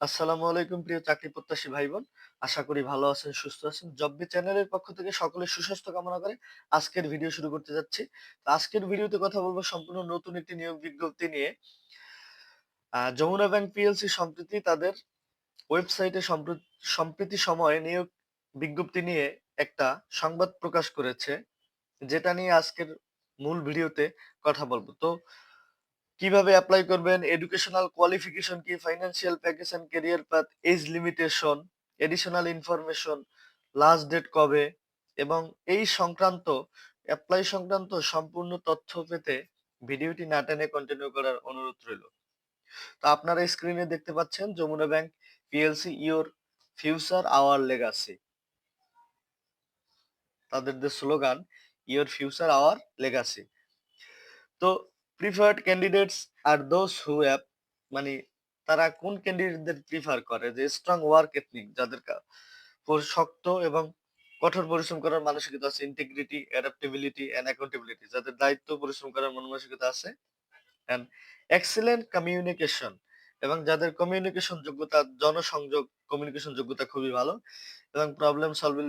আসসালামু আলাইকুম প্রিয় চাকরি প্রত্যাশী ভাই বোন আশা করি ভালো আছেন, সুস্থ আছেন। জব্বি চ্যানেলের পক্ষ থেকে সকলের সুস্বাস্থ্য কামনা করে আজকের ভিডিও শুরু করতে যাচ্ছি। আজকের ভিডিওতে কথা বলব সম্পূর্ণ নতুন একটি নিয়োগ বিজ্ঞপ্তি নিয়ে। যমুনা ব্যাংক পিএলসি সম্প্রতি তাদের ওয়েবসাইটে সম্প্র- সম্প্রতি সময়ে নিয়োগ বিজ্ঞপ্তি নিয়ে একটা সংবাদ প্রকাশ করেছে, যেটা নিয়ে আজকের মূল ভিডিওতে কথা বলব। তো কীভাবে অ্যাপ্লাই করবেন? এডুকেশনাল কোয়ালিফিকেশন কি? Financial package and career path age limitation additional information last date কবে? এবং এই সংক্রান্ত অ্যাপ্লাই সংক্রান্ত সম্পূর্ণ তথ্য পেতে ভিডিওটি না টেনে কন্টিনিউ করার অনুরোধ রইল। তো আপনারা স্ক্রিনে দেখতে পাচ্ছেন Jamuna bank PLC your future our legacy তাদের যে slogan your future our legacy তো প্রিফার্ড ক্যান্ডিডেটস আর দোজ হু হ্যাভ মানে তারা কোন ক্যান্ডিডেটদের প্রিফার করে? যে স্ট্রং ওয়ার্ক এথনিক যাদের শক্ত এবং কঠোর পরিশ্রম করার মানসিকতা আছে ইন্টিগ্রিটি অ্যাডাপ্টেবিলিটি অ্যান্ড অ্যাকাউন্টেবিলিটি যাদের দায়িত্ব পরিশ্রম করার মন মানসিকতা আছে। অ্যান্ড এক্সেলেন্ট কমিউনিকেশন এবং যাদের কমিউনিকেশন যোগ্যতা, জনসংযোগ কমিউনিকেশন যোগ্যতা খুবই ভালো এবং problem solving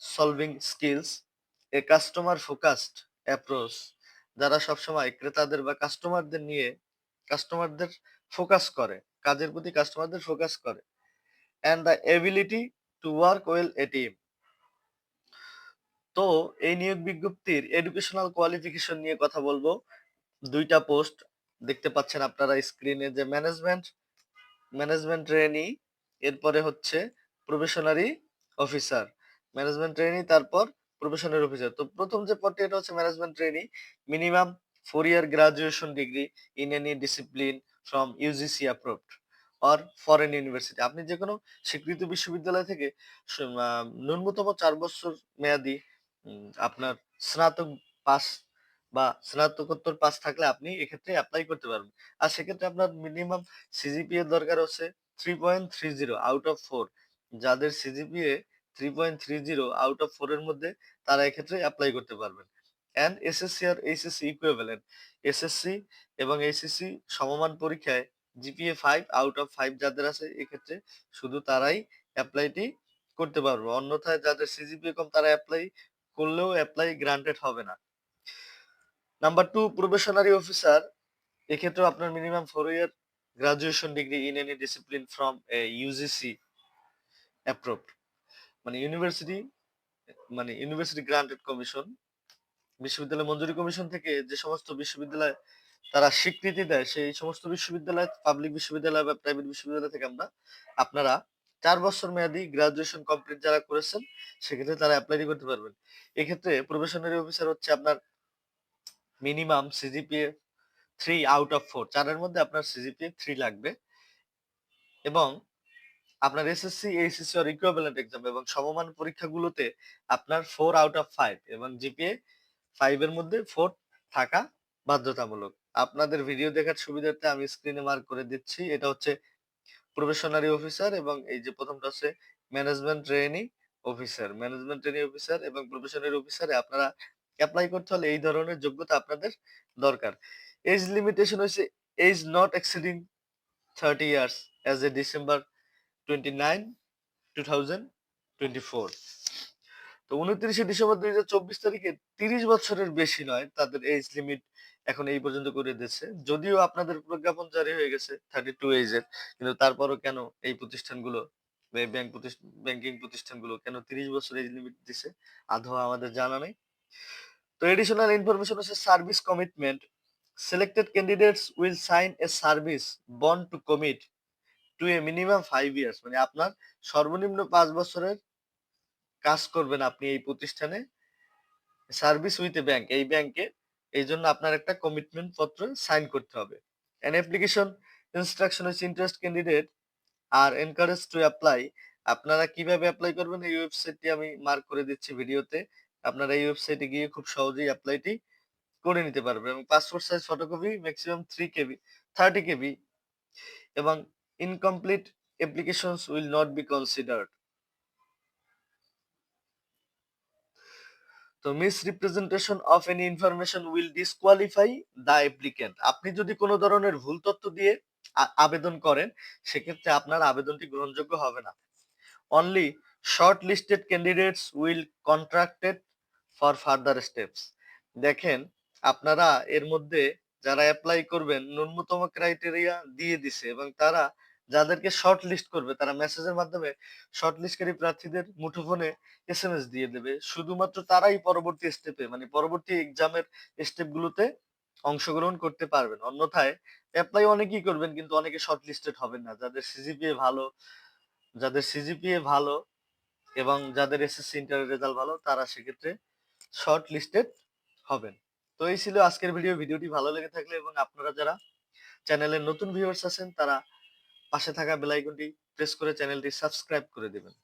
solving skills a customer focused approach যারা সবসময় ক্রেতাদের বা কাস্টমারদের নিয়ে কাস্টমারদের ফোকাস করে, কাজের প্রতি কাস্টমারদের ফোকাস করে and the ability to work well a team তো এই নিয়োগ বিজ্ঞপ্তির এডুকেশনাল কোয়ালিফিকেশন নিয়ে কথা বলব। দুইটা পোস্ট দেখতে পাচ্ছেন আপনারা স্ক্রিনে যে ম্যানেজমেন্ট ম্যানেজমেন্ট ট্রেনি এরপরে হচ্ছে প্রফেশনারি অফিসার ম্যানেজমেন্ট ট্রেনি তারপর প্রফেশনারি অফিসার তো প্রথম যে পদটি, এটা হচ্ছে management trainee minimum four year graduation degree in any discipline from UGC approved or foreign university আপনি যে কোনো স্বীকৃত বিশ্ববিদ্যালয় থেকে ন্যূনতম চার বছর মেয়াদি আপনার স্নাতক পাস বা স্নাতকোত্তর পাস থাকলে আপনি এক্ষেত্রে অ্যাপ্লাই করতে পারবেন। আর সেক্ষেত্রে আপনার মিনিমাম সিজিপিএ দরকার হচ্ছে three point three zero out of four যাদের CGPA three point three zero out of four এর মধ্যে তারা এক্ষেত্রে অ্যাপ্লাই করতে পারবেন। অ্যান্ড এসএসসি আর এইচএসসি ইকুইভ্যালেন্ট এসএসসি এবং এইচএসসি সমমান পরীক্ষায় GPA five out of five যাদের আছে এক্ষেত্রে শুধু তারাই অ্যাপ্লাইটি করতে পারবে। অন্যথায় যাদের সিজিপিএ কম তারা অ্যাপ্লাই করলেও অ্যাপ্লাই গ্রান্টেড হবে না। নাম্বার টু প্রবেশনারি অফিসার এক্ষেত্রেও আপনার minimum four year graduation degree in any discipline from UGC approved মানে ইউনিভার্সিটি মানে ইউনিভার্সিটি গ্রান্টেড কমিশন বিশ্ববিদ্যালয় মঞ্জুরি কমিশন থেকে যে সমস্ত বিশ্ববিদ্যালয় তারা স্বীকৃতি দেয়, সেই সমস্ত বিশ্ববিদ্যালয় পাবলিক বিশ্ববিদ্যালয় বা প্রাইভেট বিশ্ববিদ্যালয় থেকে আমরা আপনারা চার বছর মেয়াদি গ্রাজুয়েশন কমপ্লিট যারা করেছেন, সেক্ষেত্রে তারা অ্যাপ্লাই করতে পারবেন। এক্ষেত্রে প্রবেশনারি অফিসার হচ্ছে আপনার minimum CGPA three out of four চারের মধ্যে আপনার সিজিপিএ থ্রি লাগবে এবং আপনার এসএসসি এইচএসসি আর ইকুইভ্যালেন্ট এক্সাম এবং সমমান পরীক্ষাগুলোতে আপনার ফোর আউট অফ ফাইভ এবং জিপিএ ফাইভ এর মধ্যে ফোর থাকা বাধ্যতামূলক। আপনাদের ভিডিও দেখার সুবিধার্থে আমি স্ক্রিনে মার্ক করে দিচ্ছি। এটা হচ্ছে প্রফেশনারি অফিসার এবং এই যে প্রথমটা হচ্ছে management trainee officer management trainee officer এবং প্রফেশনারি অফিসারে আপনারা অ্যাপ্লাই করতে হলে এই ধরনের যোগ্যতা আপনাদের দরকার। এজ লিমিটেশন হচ্ছে age not exceeding thirty years as a December তো উনত্রিশে ডিসেম্বর দুই হাজার চব্বিশ তারিখে তিরিশ বছরের বেশি নয়, তাদের এজ লিমিট এখন এই পর্যন্ত করে দিয়েছে। যদিও আপনাদের প্রজ্ঞাপন জারি হয়ে গেছে থার্টি টু এজের কিন্তু তারপরও কেন এই প্রতিষ্ঠানগুলো ব্যাংক ব্যাংকিং প্রতিষ্ঠানগুলো কেন তিরিশ বছর এজ লিমিট দিছে, আদৌ আমাদের জানা নেই। তো এডিশনাল ইনফরমেশন হচ্ছে service commitment selected candidates will sign a service bond to commit to a minimum five years মানে আপনার সর্বনিম্ন পাঁচ বছরের কাজ করবেন আপনি এই প্রতিষ্ঠানে সার্ভিস উইথ এ ব্যাংক এই ব্যাংকে এই জন্য আপনার একটা কমিটমেন্ট পত্র সাইন করতে হবে। অ্যান অ্যাপ্লিকেশন ইনস্ট্রাকশন হচ্ছে interest candidate are encourage to apply আপনারা কীভাবে অ্যাপ্লাই করবেন? এই ওয়েবসাইটটি আমি মার্ক করে দিচ্ছি ভিডিওতে। আপনারা এই ওয়েবসাইটে গিয়ে খুব সহজেই অ্যাপ্লাইটি করে নিতে পারবেন। এবং passport size photocopy maximum three KB thirty KB এবং incomplete applications will not be considered তো misrepresentation of any information will disqualify the applicant আপনি যদি কোনো ধরনের ভুল তথ্য দিয়ে আবেদন করেন, সেক্ষেত্রে আপনার আবেদনটি গ্রহণযোগ্য হবে না। Only short listed candidates will contracted for further steps দেখেন, আপনারা এর মধ্যে যারা অ্যাপ্লাই করবেন, ন্যূনতম ক্রাইটেরিয়া দিয়ে দিছে এবং তারা যাদেরকে শর্ট লিস্ট করবে, তারা মেসেজের মাধ্যমে শর্ট লিস্টকারী প্রার্থীদের মুঠোফোনে এস এম এস দিয়ে দেবে। শুধুমাত্র তারাই পরবর্তী স্টেপে মানে পরবর্তী এক্সামের স্টেপগুলোতে অংশগ্রহণ করতে পারবেন। অন্যথায় অ্যাপ্লাই অনেকেই করবেন, কিন্তু অনেকে শর্ট লিস্টেড হবেন না। যাদের সিজিপিএ ভালো, যাদের সিজিপিএ ভালো এবং যাদের এসএসসি ইন্টারের রেজাল্ট ভালো, তারা সেক্ষেত্রে শর্ট লিস্টেড হবেন। তো এই ছিল আজকের ভিডিও ভিডিওটি ভালো লেগে থাকলে এবং আপনারা যারা চ্যানেলের নতুন ভিউয়ার্স আছেন, তারা পাশে থাকা বেল আইকনটি প্রেস করে চ্যানেলটি সাবস্ক্রাইব করে দিবেন।